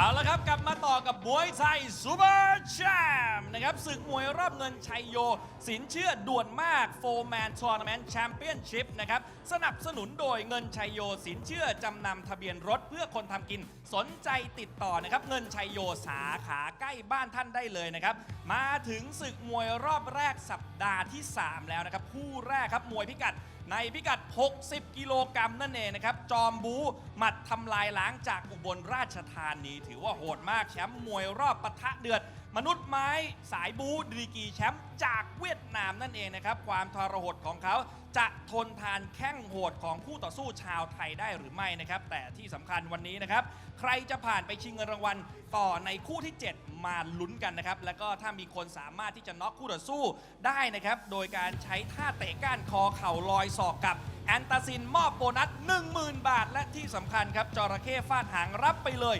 เอาละครับ กลับมาต่อกับมวยไทยซูเปอร์แชมป์นะครับศึกมวยรอบเงินชัยโย สินเชื่อด่วนมากโฟร์แมนทัวร์นาเมนต์แชมเปี้ยนชิพนะครับ สนับสนุนโดยเงินชัยโยสินเชื่อจำนำทะเบียนรถเพื่อคนทำกินสนใจติดต่อนะครับ เงินชัยโยสาขาใกล้บ้านท่านได้เลยนะครับ มาถึงศึกมวยรอบแรกสัปดาห์ที่ 3 แล้วนะครับ คู่แรกครับมวยพิกัดในพิกัด 60 กิโลกรัมนั่นเองนะครับ จอมบูหมัดทำลายล้างจากอุบลราชธานี ถือว่าโหดมากแชมป์มวยรอบปะทะเดือดมนุษย์ไม้สายบูดีกีแชมป์จากเวียดนามนั่นเองนะครับ ความทรหดของเขาจะทนทานแข้งโหดของคู่ต่อสู้ชาวไทยได้หรือไม่นะครับ แต่ที่สำคัญวันนี้นะครับ ใครจะผ่านไปชิงเงินรางวัลต่อในคู่ที่ 7 มาลุ้นกันนะครับ แล้วก็ถ้ามีคนสามารถที่จะน็อกคู่ต่อสู้ได้นะครับ โดยการใช้ท่าเตะก้านคอเข่าลอยศอกกับ แอนตาซินมอบโบนัส 10,000 บาท และที่สำคัญครับจระเข้ฟาดหางรับไปเลย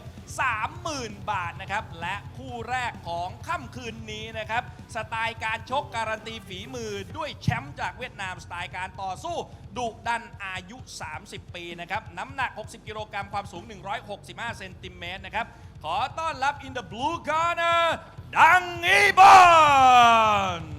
30,000 บาทนะครับ และคู่แรกของค่ำคืนนี้นะครับ สไตล์การชกการันตีฝีมือด้วยแชมป์จากเวียดนามสไตล์การต่อสู้ ดุดันอายุ 30 ปีนะครับ น้ำหนัก 60 กิโลกรัมความสูง 165 เซนติเมตรนะครับ ขอต้อนรับ in the blue corner ดังอีบอน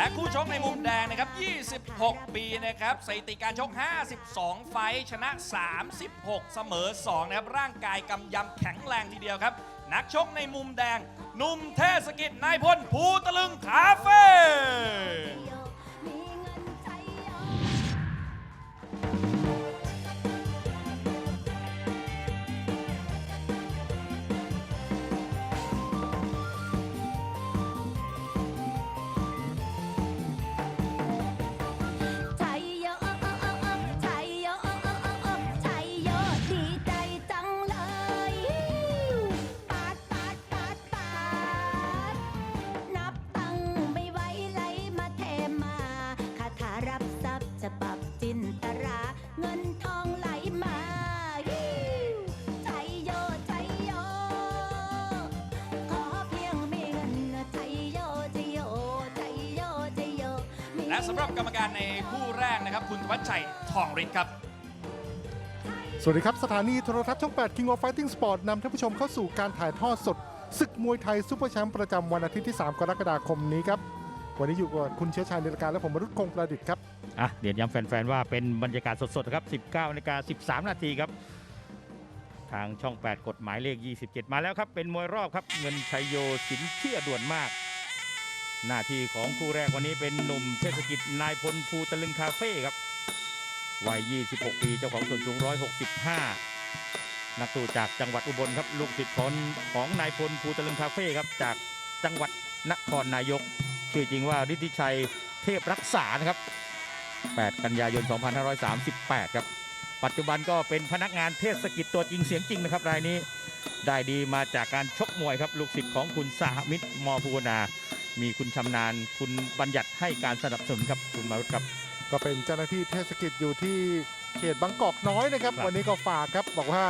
และคู่ชกในมุมแดงนะครับ 26 ปีนะครับสถิติการชก 52 ไฟท์ชนะ 36 เสมอ 2 นะครับ ร่างกายกำยำแข็งแรงทีเดียวครับ นักชกในมุมแดงหนุ่มเทศกิจนายพลภูตะลึงคาเฟ่ และสำหรับกรรมการในคู่แรกนะครับ คุณธวัชชัยทองฤทธิ์ครับ สวัสดีครับ สถานีโทรทัศน์ช่อง 8 King of Fighting Sport นำท่านผู้ชมเข้าสู่การถ่ายทอดสดศึกมวยไทยซุปเปอร์แชมป์ประจำวันอาทิตย์ที่ 3 กรกฎาคมนี้ครับ วันนี้อยู่กับคุณเชื้อชายในรายการและผมมรุษคงประดิษฐ์ครับ อะเดี๋ยวย้ำแฟนๆว่าเป็นบรรยากาศสดๆนะครับ 19นาฬิกา13 นาทีครับ ทางช่อง 8 กฎหมายเลข 27 มาแล้วครับ เป็นมวยรอบครับ เงินชัยโยสินเชื่อด่วนมาก หน้าที่ของคู่แรกวันนี้เป็นหนุ่มเทศกิจนายพลภูตะลึงคาเฟ่ครับวัย 26 ปีเจ้าของส่วนสูง 165 นักสู้จากจังหวัดอุบลครับลูกศิษย์ของของนายพลภูตะลึงคาเฟ่ครับจากจังหวัดนครนายก ชื่อจริงว่าฤทธิชัยเทพรักษานะครับ 8 กันยายน 2538 ครับ ปัจจุบันก็เป็นพนักงานเทศกิจตัวจริงเสียงจริงนะครับรายนี้ได้ดีมาจากการชกมวยครับลูกศิษย์ของคุณสหมิตรมภูนา มีคุณชำนาญคุณบัญญัติให้การสนับสนุนครับคุณมารุตครับ ก็เป็นเจ้าหน้าที่เทศกิจอยู่ที่เขตบางกอกน้อยนะครับ ครับ วันนี้ก็ฝากครับบอกว่า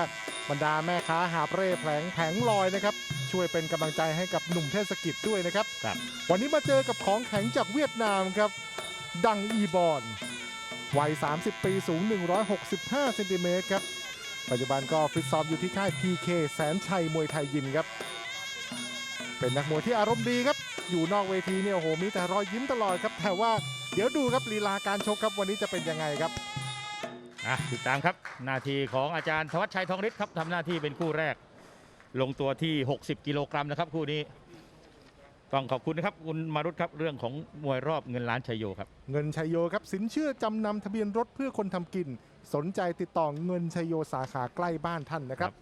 บรรดาแม่ค้าหาบเร่แผลงแผงลอยนะครับ ช่วยเป็นกำลังใจให้กับหนุ่มเทศกิจด้วยนะครับ ครับ วันนี้มาเจอกับของแข็งจากเวียดนามครับ ดังอีบอนวัย 30 ปีสูง 165เซนติเมตรครับ ปัจจุบันก็ฟิตซ้อมอยู่ที่ค่าย PK แสนชัยมวยไทยยิมครับ เป็นนักมวยที่อารมณ์ดีครับ อยู่นอกเวทีเนี่ยโอ้โหมีแต่รอยยิ้มตลอดครับ แต่ว่าเดี๋ยวดูครับลีลาการชกครับวันนี้จะเป็นยังไงครับอะติดตามครับหน้าที่ของอาจารย์ธวัชชัยทองฤทธิ์ครับทำหน้าที่เป็นคู่แรก ลงตัวที่ 60 กิโลกรัมนะครับคู่นี้ ต้องขอบคุณนะครับคุณมารุตครับเรื่องของมวยรอบเงินล้านชัยโยครับ เงินชัยโยครับสินเชื่อจำนำทะเบียนรถเพื่อคนทำกิน สนใจติดต่อเงินชัยโยสาขาใกล้บ้านท่านนะครับ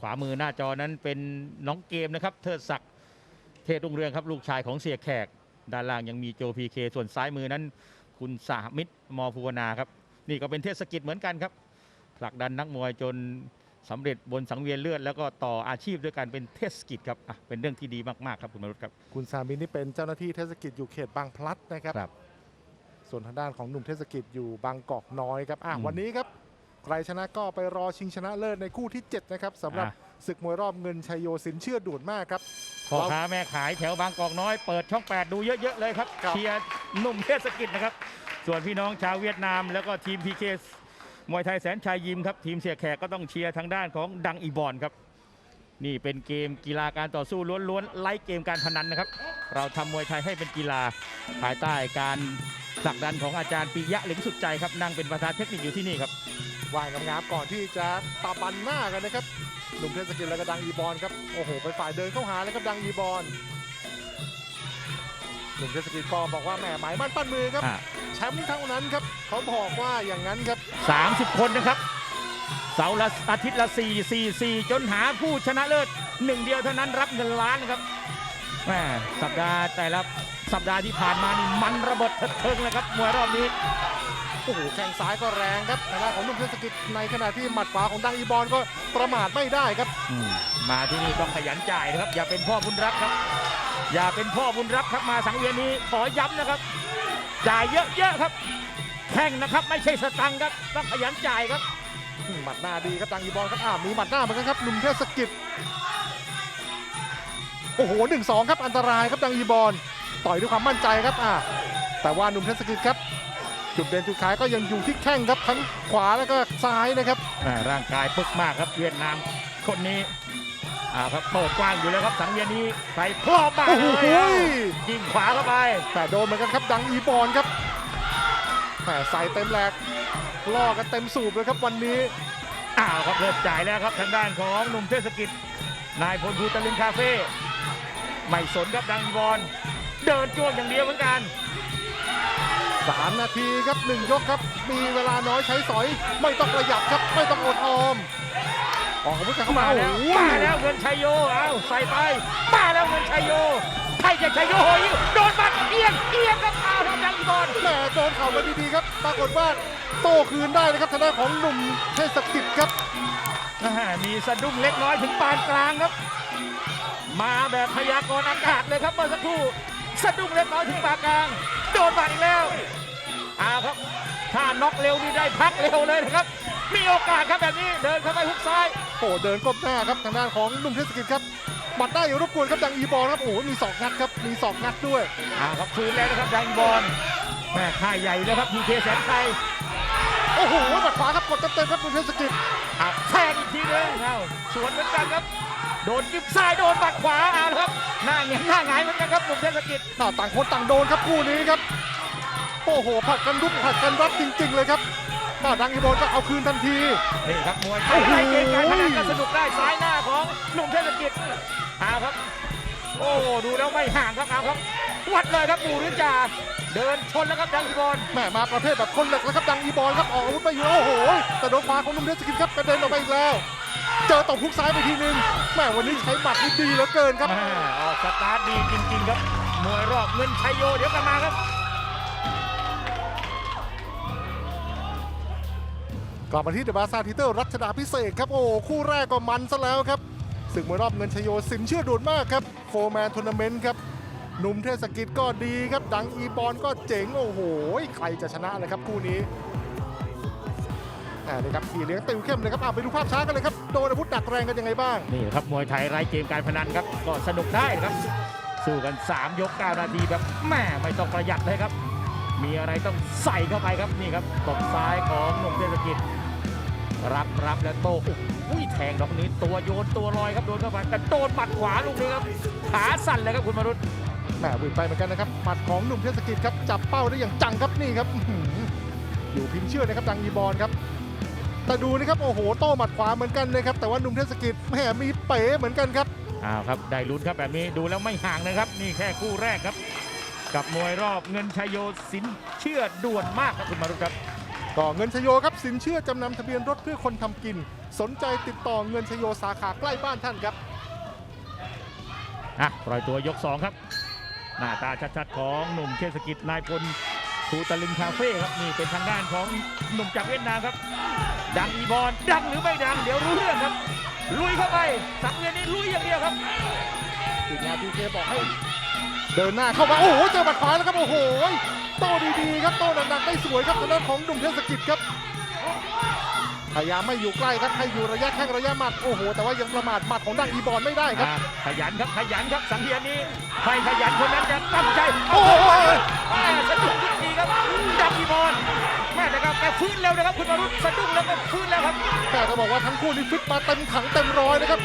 ขวามือหน้าจอนั้นเป็นน้องเกมนะครับเทิดศักดิ์ เทศรุ่งเรืองครับลูกชายของเสียแขก ด้านล่างยังมีโจพีเคส่วนซ้ายมือนั้น คุณสามิตรมอภูวนาครับ นี่ก็เป็นเทศกิจเหมือนกันครับผลักดันนักมวยจนสำเร็จบนสังเวียนเลือด แล้วก็ต่ออาชีพด้วยการเป็นเทศกิจครับอะเป็นเรื่องที่ดีมากๆครับคุณมรุตครับ คุณสามินนี่เป็นเจ้าหน้าที่เทศกิจอยู่เขตบางพลัดนะครับครับส่วนทางด้านของหนุ่มเทศกิจอยู่บางกอกน้อยครับอะอืมวันนี้ครับใครชนะก็ไปรอชิงชนะเลิศในคู่ที่ 7 นะครับสำหรับอะ ศึกมวยรอบเงินชัยโยสินเชื่อด่วนมากครับพ่อค้าแม่ขายแถวบางกอกน้อยเปิดช่อง 8 ดูเยอะ ๆ เลยครับครับเชียร์หนุ่มเทศกิจนะครับ ส่วนพี่น้องชาวเวียดนาม แล้วก็ทีมพีเคมวยไทยแสนชัยยิมครับ ทีมเสียแขกก็ต้องเชียร์ทางด้านของดังอีบอนครับ นี่เป็นเกมกีฬาการต่อสู้ล้วนๆไล่เกมการพนันนะครับ เราทำมวยไทยให้เป็นกีฬาภายใต้การผลักดันของอาจารย์ปิยะเหลิงสุดใจครับนั่งเป็นประธานเทคนิคอยู่ที่นี่ครับว่ายงามๆก่อนที่จะตาบันหน้ากันนะครับ หนุ่มเทศกิจแล้วก็ดังอีบอลครับโอ้โหเป็นฝ่ายเดินเข้าหาเลยครับดังอีบอลหนุ่มเทศกิจก็บอกว่าแหมหมายมั่นปั้นมือครับอะแชมป์เท่านั้นครับเขาบอกว่าอย่างนั้นครับ 30 คนนะครับ เสาร์ละอาทิตย์ละ 4 4 4 จนหาผู้ชนะเลิศหนึ่งเดียวเท่านั้นรับเงินล้านนะครับแหมสัปดาห์แต่ละสัปดาห์ที่ผ่านมานี่มันระเบิดเถิดเทิงเลยครับมวยรอบนี้ โอ้โหแข้งซ้ายก็แรงครับทางด้านของหนุ่มเทศกิจในขณะที่หมัดขวาของดังอีบอลก็ประมาทไม่ได้ครับ อืมมาที่นี่ต้องขยันจ่ายนะครับ อย่าเป็นพ่อบุญรักครับ อย่าเป็นพ่อบุญรักครับมาสังเวียนนี้ขอย้ำนะครับ จ่ายเยอะๆครับแข่งนะครับไม่ใช่สตังค์ครับต้องขยันจ่ายครับ หมัดหน้าดีครับดังอีบอลครับอ่ามีหมัดหน้าเหมือนกันครับหนุ่มเทศกิจโอ้โหหนึ่งสองครับอันตรายครับดังอีบอลต่อยด้วยความมั่นใจครับอ่าแต่ว่าหนุ่มเทศกิจครับ จุดเด่นจุดขายก็ยังอยู่ที่แข้งครับทั้งขวาแล้วก็ซ้ายนะครับอ่าร่างกายปึกมากครับเวียดนามคนนี้อ่าครับเปิดกว้างอยู่แล้วครับสังเวียนนี้ใส่พลอบมาโอ้โหเลยเอายิงขวาเข้าไปแต่โดนเหมือนกันครับดังอีบอลครับแต่ใส่เต็มแหลกล่อกันเต็มสูบเลยครับวันนี้อ้าวครับเริ่มจ่ายแล้วครับทางด้านของหนุ่มเทศกิจ นายพลภูตะลึงคาเฟ่ไม่สนครับดังบอลเดินจ้วงอย่างเดียวเหมือนกัน 3 นาทีครับ 1 ยกครับ มีเวลาน้อยใช้สอย ไม่ต้องประหยัดครับไม่ต้องอดออมออกอาวุธกันเข้ามามาแล้วโอ้โหมาแล้วเงินชัยโยเอาใส่ไปมาแล้วเงินชัยโยใครจะชัยโยโหยโดนบัดเอียงเอียงครับเอาทางดังบอลแหม่โดนเข่ากันดีๆครับปรากฏว่าโต้คืนได้นะครับทางด้านของหนุ่มเทศกิจครับอ่ามีสะดุ้งเล็กน้อยถึงปานกลางครับ มาแบบพยากรณ์อากาศเลยครับเมื่อสักครู่สะดุ้งเล็กน้อยถึงปานกลาง โดนบาดอีกแล้วเอาครับถ้าน็อกเร็วนี่ได้พักเร็วเลยนะครับ มีโอกาสครับแบบนี้เดินเข้าไปฮุกซ้าย โอ้เดินก้มหน้าครับทางด้านของหนุ่มเทศกิจครับบัดได้อยู่รบกวนครับดังอีบอลครับโอ้โหมีศอกงัดครับมีศอกงัดด้วยเอาครับคืนแล้วนะครับดังบอลแม่ค่ายใหญ่แล้วครับพีเคแสนชัยโอ้โหบัดขวาครับกดเต็มๆครับหนุ่มเทศกิจอะแทงอีกทีหนึงเอาสวนเหมือนกันครับ โดนจิ้มซ้ายโดนบัดขวาเอาละครับหน้าเงี้ยหน้าหงายเหมือนกันครับหนุ่มเทศกิจหน้าต่างคนต่างโดนครับคู่นี้ครับ โอ้โหผัดกันรุกผัดกันรับจริง ๆ เลยครับหน้าดังอีบอลก็เอาคืนทันที นี่ครับมวยไทโอ้ยโหไล่เกมการพนันก็สนุกได้ซ้ายหน้าของหนุ่มเทศกิจเอาครับ โอ้ดูแล้วไม่ห่างครับเอาครับวัดเลยครับปูริจา เดินชนแล้วครับดังอีบอลแหม่มาประเภทแบบคนเหล็กแล้วครับดังอีบอลครับออกอาวุธไปอยู่โอ้โหแต่โดนขวาของหนุ่มเทศกิจครับกระเด็นออกไปอีกแล้ว เจอตบพุกซ้ายไปทีนึงแหม่วันนี้ใช้หมัดนี่ดีเหลือเกินครับ แม่ออกสตาร์ทดีจริง ๆ ครับ มวยรอบเงินชัยโยเดี๋ยวกลับมาครับ กลับมาที่เดอะบาซาร์ทิเตอร์รัชดาพิเศษกครับโอ้โหคู่แรกก็มันซะแล้วครับศึกมวยรอบเงินชยโยสินเชื่อด่วนมากครับโฟร์แมนทัวร์นาเมนต์ครับ หนุ่มเทศกิจก็ดีครับ ดังอีบอลก็เจ๋ง โอ้โห ใครจะชนะเลยครับคู่นี้นี่ครับขี่เลี้ยงติวเข้มเลยครับไปดูภาพช้ากันเลยครับ โดนอาวุธหนักแรงกันยังไงบ้าง นี่ครับ มวยไทยไร้เกมการพนันครับ ก็สนุกได้ครับ สู้กัน 3 ยก 9 นาทีแบบแม่ไม่ต้องประหยัดเลยครับ มีอะไรต้องใส่เข้าไปครับ นี่ครับตบซ้ายของหนุ่มเทศกิจ รับรับแล้วโต้อุ้ยแทงดอกนี้ตัวโยนตัวลอยครับโดนเข้าไปแต่โดนปัดขวาลูกนี้ครับขาสั่นเลยครับคุณมรุต แหมวิ่งไปเหมือนกันนะครับหมัดของหนุ่มเทศกิจครับจับเป้าได้อย่างจังครับนี่ครับอื้อหืออยู่พิมพ์เชื่อนะครับดังอีบอลครับแต่ดูนะครับโอ้โหโต้หมัดขวาเหมือนกันเลยครับแต่ว่าหนุ่มเทศกิจแหมมีเป๋เหมือนกันครับอ้าวครับได้ลุ้นครับแบบนี้ดูแล้วไม่ห่างนะครับ นี่แค่คู่แรกครับ กับมวยรอบเงินชัยโยสินเชื่อด่วนมากครับคุณมรุตครับก็เงินชโยครับสินเชื่อจำนำทะเบียนรถเพื่อคนทำกิน สนใจติดต่อเงินชโยสาขาใกล้บ้านท่านครับอะปล่อยตัวยก2ครับ หน้าตาชัดๆ ของหนุ่มเทศกิจนายพลภูตะลึงคาเฟ่ครับนี่เป็นทางด้านของหนุ่มจากเวียดนามครับ ดังอีบอลดังหรือไม่ดัง เดี๋ยวรู้เรื่องครับ ลุยเข้าไป สังเวียนนี้ลุยอย่างเดียวครับทีมงานพีเคบอกให้เดินหน้าเข้ามาโอ้โหเจอบัดขวาแล้วครับโอ้โหโต้ดีๆครับโต้หนักๆได้สวยครับทางด้านของหนุ่มเทศกิจครับ พยายามไม่อยู่ใกล้ครับให้อยู่ระยะแข้งระยะหมัดโอ้โหแต่ว่ายังประมาทหมัดของดังอีบอลไม่ได้ครับอ่าขยันครับขยันครับสังเวียนนี้ใครขยันคนนั้นจะตั้งใจโอ้โหแม่สะดุ้งทุกทีครับดังอีบอลแม่นะครับแกฟื้นเร็วนะครับคุณวรุษสะดุ้งแล้วก็ฟื้นแล้วครับแต่จะบอกว่าทั้งคู่นี่ฟิตมาเต็มถังเต็มร้อยนะครับ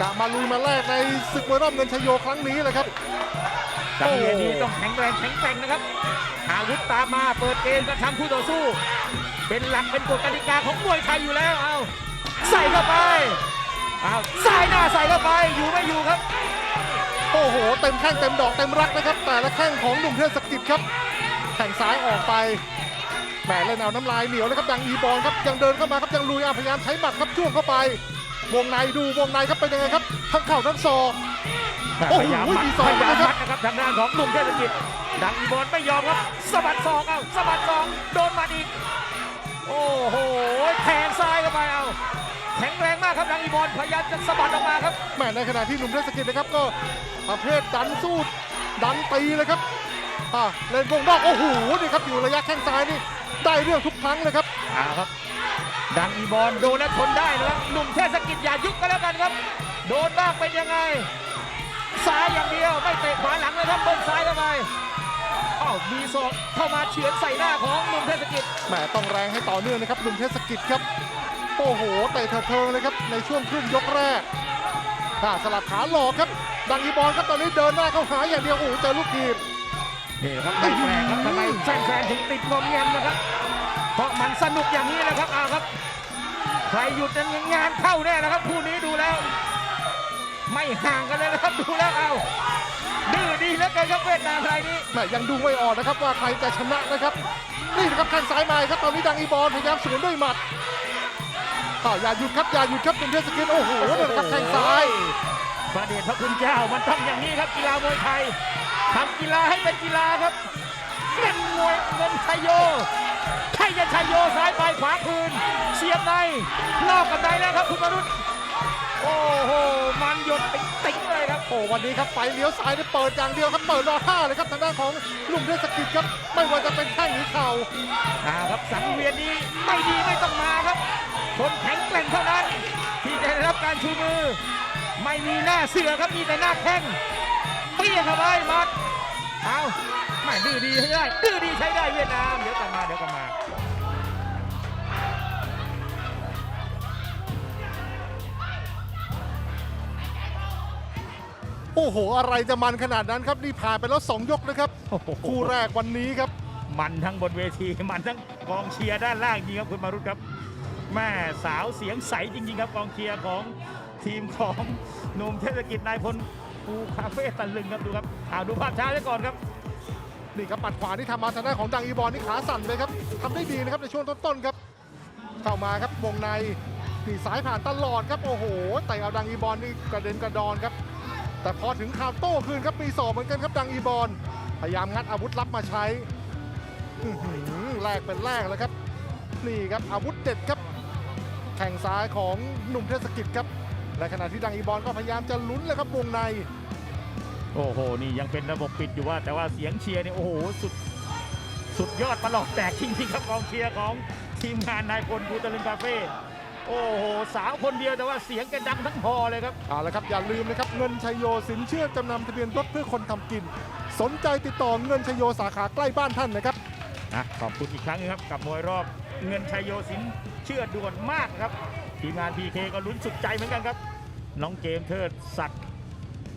กะมาลุยมาแรกในศึกมวยรอบเงินชยโยครั้งนี้เลยครับสังเวียนนี้ต้องแข็งแรงแข็งแกร่งนะครับอาวุธตามมาเปิดเกมกระทำคู่ต่อสู้ เป็นหลักเป็นกฎกติกาของมวยไทยอยู่แล้วเอาใส่เข้าไปเอาใส่หน้าใส่เข้าไปอยู่ไม่อยู่ครับ โอ้โห เต็มแข้งเต็มดอกเต็มรักนะครับ แต่ละแข้งของหนุ่มเทศกิจครับแข่งซ้ายออกไปแหมเล่นเอาน้ำลายเหนียวนะครับดังอีบอลครับยังเดินเข้ามาครับยังลุยอะพยายามใช้หมัดครับจ้วงเข้าไป วงในดูวงในครับเป็นยังไงครับทั้งเข่าทั้งศอกโอ้พโหยายามมัดมีศอกพยายามนะครับมัดนะครับทางด้านของหนุ่มเทศกิจดังอีบอลไม่ยอมครับสะบัดศอกเอาสะบัดศอกโดนหมาอีก โอ้โหแทงซ้ายเข้าไปเอาแข็งแรงมากครับดังอีบอลพยายามจะสะบัดออกมาครับแหมในขณะที่หนุ่มเทศกิจนะครับก็ประเภทดันสู้ดันตีเลยครับอะเล่นวงนอกโอ้โหนี่ครับอยู่ระยะแข้งซ้ายนี่ได้เรื่องทุกครั้งเลยครับเอาครับดังอีบอลโดนแล้วทนได้นะครับหนุ่มเทศกิจอย่ายุบกันแล้วกันครับ โดนบ้างเป็นยังไงซ้ายอย่างเดียวไม่ มีศอกเข้ามาเฉือนใส่หน้าของหนุ่มเทศกิจแหมต้องแรงให้ต่อเนื่องนะครับหนุ่มเทศกิจครับ โอ้โหเตะเถิดเทิงเลยครับในช่วงครึ่งยกแรกอ่าสลับขาหลอกครับ ดังอีบอลครับตอนนี้เดินหน้าเข้าหาอย่างเดียวโอ้โหเจอลูกทีมนี่นะครับไม่แปลกครับทำไมแฟนๆถึงติดงอมแงมนะครับ เพราะมันสนุกอย่างนี้แหละครับเอาครับ ใครหยุดนั้นงานเข้าแน่นะครับคู่นี้ดูแล้ว ไม่ห่างกันเลยนะครับดูแล้วเอา ดื้อดีเหลือเกินครับเวียดนามรายนี้แหมยังดูไม่ออกนะครับว่าใครจะชนะนะครับ นี่นะครับแข้งซ้ายมาครับตอนนี้ดังอีบอลพยายามสวนด้วยหมัดอ้าวอย่าหยุดครับอย่าหยุดครับหนุ่มเทศกิจโอ้โหนี่นะครับแข้งซ้ายพระเดชพระคุณเจ้ามันต้องอย่างนี้ครับกีฬามวยไทยทำกีฬาให้เป็นกีฬาครับเล่นมวยเงินชัยโยใช่จะชัยโยซ้ายไปขวาคืนเสียบในนอกกับในแล้วครับคุณมรุษ โอ้โห มันหยดติ๊งติ๊งเลยครับ โอ้วันนี้ครับไฟเลี้ยวซ้ายนี่เปิดอย่างเดียวครับเปิดรอท่าเลยครับทางด้านของหนุ่มเทศกิจครับ ไม่ว่าจะเป็นแข้งหรือเข่าอ่าครับสังเวียนนี้ไม่ดีไม่ต้องมาครับ คนแข็งแกร่งเท่านั้น ที่จะได้รับการชูมือ ไม่มีหน้าเสือครับมีแต่หน้าแข้งเปี้ยงเข้าไปหมัดเอาไม่ดื้อดีใช้ได้ดื้อดีใช้ได้เวียดนามเดี๋ยวกลับมาเดี๋ยวกลับมา โอ้โห อะไรจะมันขนาดนั้นครับ นี่ผ่านไปแล้ว 2 ยกนะครับโอ้โหคู่แรกวันนี้ครับ มันทั้งบนเวที มันทั้งกองเชียร์ด้านล่างจริงครับคุณมารุตครับ แม่สาวเสียงใสจริง ๆ ครับกองเชียร์ของทีมของหนุ่มเทศกิจนายพลภูคาเฟ่ตะลึงครับดูครับอ่าดูภาพช้าไว้ก่อนครับนี่ครับปัดขวาที่ทำมาทางด้านของดังอีบอลนี่ขาสั่นเลยครับทำได้ดีนะครับในช่วงต้นๆครับ เข้ามาครับวงในนี่สายผ่านตลอดครับโอ้โหแต่เอาดังอีบอลนี่กระเด็นกระดอนครับ แต่พอถึงคราวโต้คืนครับมีศอกเหมือนกันครับดังอีบอลพยายามงัดอาวุธลับมาใช้แลกเป็นแลกแล้วครับ นี่ครับอาวุธเด็ดครับ แข่งซ้ายของหนุ่มเทศกิจครับและขณะที่ดังอีบอลก็พยายามจะลุ้นเลยครับวงใน โอ้โห นี่ยังเป็นระบบปิดอยู่ว่า แต่ว่าเสียงเชียร์เนี่ยโอ้โหสุดสุดยอดประหลอกแตกจริงๆครับกองเชียร์ของทีมงานนายพลภูตะลึงคาเฟ่ โอ้โห สาวคนเดียวแต่ว่าเสียงแกดังทั้งพอเลยครับ เอาละครับอย่าลืมนะครับเงินชัยโยสินเชื่อจำนำทะเบียนรถเพื่อคนทำกิน สนใจติดต่อเงินชัยโยสาขาใกล้บ้านท่านนะครับ นะขอบคุณอีกครั้งหนึงครับกับมวยรอบเงินชัยโยสินเชื่อด่วนมากครับทีมงาน PK ก็ลุ้นสุดใจเหมือนกันครับ น้องเกมเทิดศักดิ์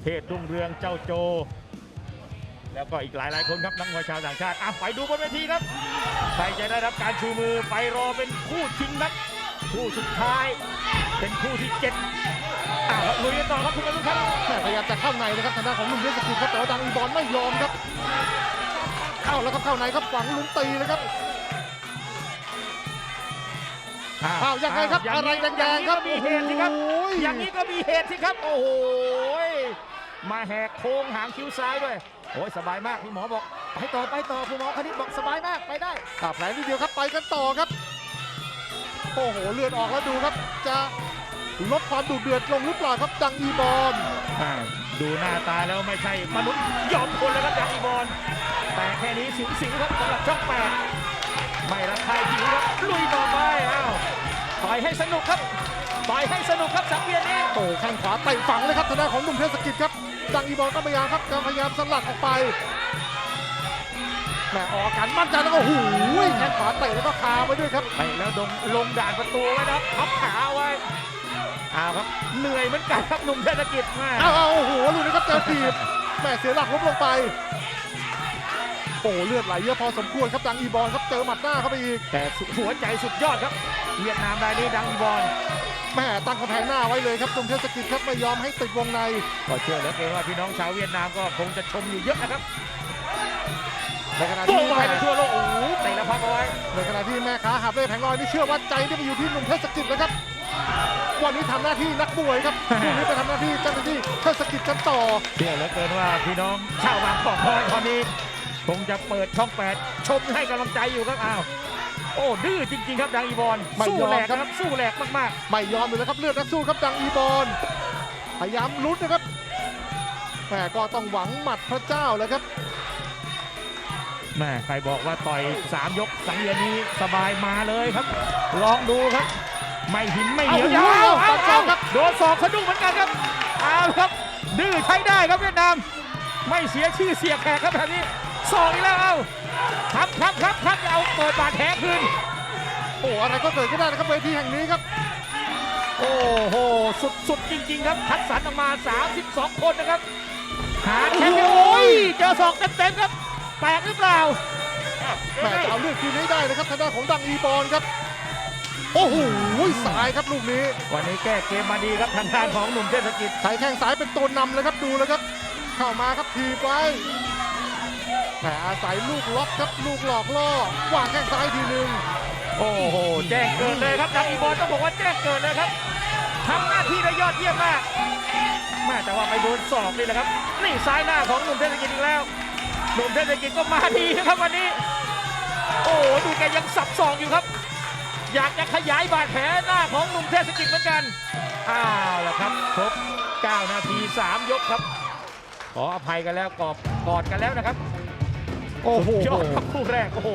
เทศรุ่งเรืองเจ้าโจ แล้วก็อีกหลายหลายๆคนครับนักมวยชาวต่างชาติอะไปดูบนเวทีครับ ใครจะได้รับการชูมือไปรอเป็นคู่ชิงครับ คู่สุดท้าย เป็นคู่ที่เจ็ดอะครับลุยกันต่อครับคุณผู้ชมครับแม่พยายามจะเข้าในนะครับทางด้านของหนุ่มเทศกิจครับแต่ว่าดังอีบอลไม่ยอมครับ เข้าแล้วครับเข้าในครับฝังลุ้นตีเลยครับอ้าวยังไงครับย่าอะไรนี้แดงๆครับอย่างนี้ก็มีเหตุสิครับโอ้ยอย่างนี้ก็มีเหตุสิครับ โอ้โหมาแหกโค้งหางคิ้วซ้ายด้วยโอ้ยสบายมากพี่หมอบอก ไปต่อไปต่อคุณหมอคณิตบอกสบายมากไปได้อ่าแผลนิดเดียวครับไปกันต่อครับ โอ้โหเลือดออกแล้วดูครับ จะลดความดุเดือดลงหรือเปล่าครับดังอีบอลอ่าดูหน้าตาแล้วไม่ใช่มนุษย์ยอมคนแล้วครับดังอีบอลแต่แค่นี้สิวสิวครับสำหรับช่องแปดไม่ระคายผิวครับลุยต่อไปอ้าวต่อยให้สนุกครับต่อยให้สนุกครับสังเวียนนี้โอ้โหแข้งขวาเตะฝังเลยครับทางด้านของหนุ่มเทศกิจครับดังอีบอลก็พยายามครับก็พยายามสลัดออกไปแห มออกอาการมั่นใจแล้วก็โอ้โหแข้งขวาเตะแล้วก็คาไว้ด้วยครับไปแล้วดงลงด่านประตูไว้นะครับพับขาไว้อ้าวครับเหนื่อยเหมือนกันครับหนุ่มเทศกิจแม่เอาเอาโอ้โหลูกนี้ครับเจอถีบแหม่เสียหลักล้มลงไปโอ้เลือดไหลเยอะพอสมควรครับดังอีบอลครับเจอหมัดหน้าเข้าไปอีกแต่หัวใจสุดยอดครับเวียดนามรายนี้ดังอีบอลแหม่ตั้งกำแพงหน้าไว้เลยครับตรงเทศกิจครับไม่ยอมให้ติดวงในก็เชื่อเหลือเกินว่าพี่น้องชาวเวียดนามก็คงจะชมอยู่เยอะนะครับ ในขณะโต้ที่ไปในทั่วโลกโอ้โหเตะแล้วพักเอาไว้ในขณะที่แม่ค้าหาบเล่แผงลอยนี่เชื่อว่าใจที่ไปอยู่ที่หนุ่มเทศกิจนะครับ วันนี้ทำหน้าที่นักมวยครับพรุ่งนี้ไปทำหน้าที่เจ้าหน้าที่เทศกิจกันต่อเชื่อเหลือเกินว่าพี่น้องชาวบางกอกน้อยตอนนี้คงจะเปิดช่องแปดชมให้กำลังใจอยู่ครับอ้าวโอ้ดื้อจริงๆครับดังอีบอลไม่สู้ยอมแหลกครับนะครับสู้แหลกมากไม่ยอมเลยนะครับเลือดนักสู้ครับดังอีบอลพยายามลุ้นนะครับแต่ก็ต้องหวังหมัดพระเจ้าแล้วครับๆ แม่ใครบอกว่าต่อยสามยกสังเวียนนี้สบายมาเลยครับ ลองดูครับ ไม่หินไม่เหนียวเอาเอาเอาเอาเอาเอาครับโดนศอกสะดุ้งเหมือนกันครับเอาครับ ดื้อใช้ได้ครับเวียดนาม ไม่เสียชื่อเสียแขกครับแบบนี้ศอกอีกแล้วเอาครับครับครับครับเอาเปิดบาดแผลคืนโอ้อะไรก็เกิดขึ้นได้นะครับเวทีแห่งนี้ครับ โอ้โหสุดสุดจริง ๆ ครับคัดสรรออกมา 32 คนนะครับ หาแชมป์โอ้ยเจอศอกเต็มๆครับ แตกหรือเปล่าแม่จะเอาเลือดคืนให้ได้นะครับทางด้านของดังอีบอลครับ โอ้โหสายครับลูกนี้ วันนี้แก้เกมมาดีครับทางด้านของหนุ่มเทศกิจใช้แข้งซ้ายเป็นตัวนำเลยครับดูเลยครับ เข้ามาครับทีบไว้แต่อาศัยลูกล็อกครับลูกหลอกล่อวางแข้งซ้ายทีหนึ่งโอ้โหแจ้งเกิดเลยครับดังอีบอลต้องบอกว่าแจ้งเกิดเลยครับทำหน้าที่ได้ยอดเยี่ยมมากแม่แต่ว่าไปโดนศอกนี่แหละครับ นี่ซ้ายหน้าของหนุ่มเทศกิจอีกแล้ว หนุ่มเทศกิจก็มาดีนะครับวันนี้ โอ้โหดูแกยังสับศอกอยู่ครับ อยากจะขยายบาดแผลหน้าของหนุ่มเทศกิจเหมือนกันอ้าวล่ะครับครบ 9 นาที 3 ยกครับ ขออภัยกันแล้วกอบกอดกันแล้วนะครับ โอ้โหยอดครับคู่แรกโอ้โห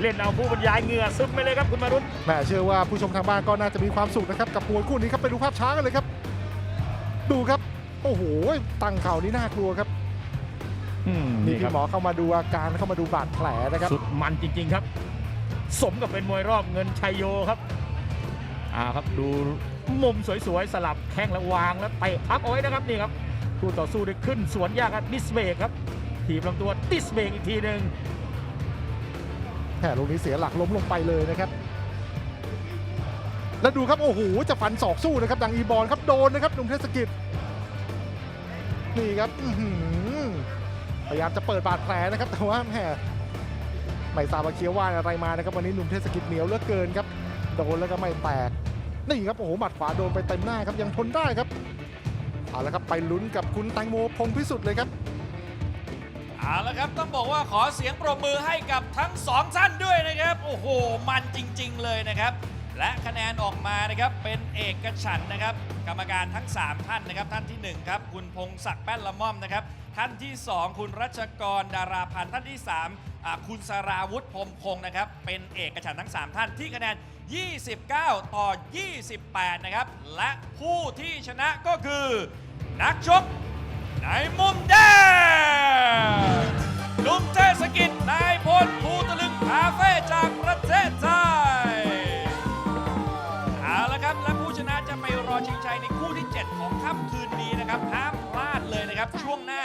เล่นเอาผู้บรรยายเหงื่อซึมไปเลยครับคุณมารุตแม่เชื่อว่าผู้ชมทางบ้านก็น่าจะมีความสุขนะครับกับมวยคู่นี้ครับไปดูภาพช้ากันเลยครับ ดูครับ โอ้โหตั้งเข่านี่น่ากลัวครับ นี่นี่ครัพี่บหมอเข้ามาดูอาการเข้ามาดูบาดแผลนะครับ สุดมันจริง ๆครับ สมกับเป็นมวยรอบเงินชัยโยครับอ่าครับดูมุมสวยๆ สลับแข้งแล้ววางแล้วเตะพับเอาไว้นะครับนี่ครับคู่ต่อสู้ได้ขึ้นสวนยากครับดิสเบรกครับถีบลำตัวดิสเบรกอีกทีหนึ่งแหมลูกนี้เสียหลักล้มลงไปเลยนะครับ แล้วดูครับ โอ้โห จะฟันศอกสู้นะครับ ดังอีบอลครับ โดนนะครับหนุ่มเทศกิจ นี่ครับ อื้อหือ พยายามจะเปิดบาดแผลนะครับแต่ว่าแหมไม่ทราบว่าเคี้ยวว่านอะไรมานะครับวันนี้หนุ่มเทศกิจเหนียวเหลือเกินครับโดนแล้วก็ไม่แตกนี่ครับโอ้โหหมัดขวาโดนไปเต็มหน้าครับยังทนได้ครับเอาละครับไปลุ้นกับคุณแตงโมพงพิสุทธิ์เลยครับเอาละครับต้องบอกว่าขอเสียงปรบมือให้กับทั้งสองท่านด้วยนะครับ โอ้โห มันจริง ๆ เลยนะครับ และคะแนนออกมานะครับเป็นเอกฉันนะครับ กรรมการทั้ง 3 ท่านนะครับ ท่านที่ 1 ครับ คุณพงศักดิ์แป้นละม่อมนะครับ ท่านที่ 2 คุณรัชกรดาราพันธ์ท่านที่3อ่าคุณสราวุธพรหมคงนะครับ เป็นเอกฉันท์ทั้ง 3 ท่านที่คะแนน 29 ต่อ 28 นะครับ และผู้ที่ชนะก็คือ นักชกในมุมแดงหนุ่มเทศกิจนายพลภูตะลึงคาเฟ่จากประเทศไทยเอาละครับ และผู้ชนะจะไปรอชิงชัยในคู่ที่ 7 ของค่ำคืนนี้นะครับ ห้ามพลาดเลยนะครับ ช่วงหน้า